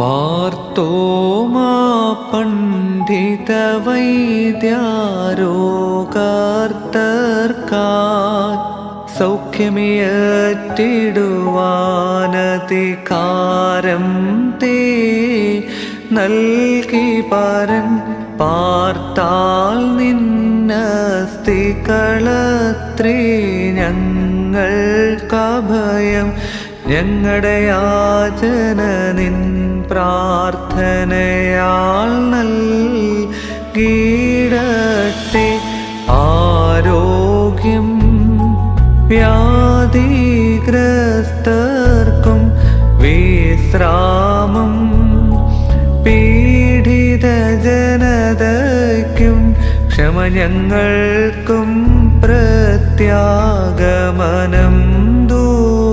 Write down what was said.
മാർത്തോമാ സൗഖ്യമിയറ്റിടുവാനതി കാരം തേ നൽകി പരൻ പാർത്താൽ നിന്നസ്തികളത്രേ ഞങ്ങൾക്കഭയം ഞങ്ങളുടെ യാചന നിൻ പ്രാർത്ഥനയാൽ നൽകിയിടട്ടെ. ആരോഗ്യം വ്യാധിഗ്രസ്തർക്കും വിശ്രാമം പീഡിത ജനതയ്ക്കും ക്ഷമ ഞങ്ങൾക്കും പ്രത്യാഗമനം ദൂരസ്ഥർക്കും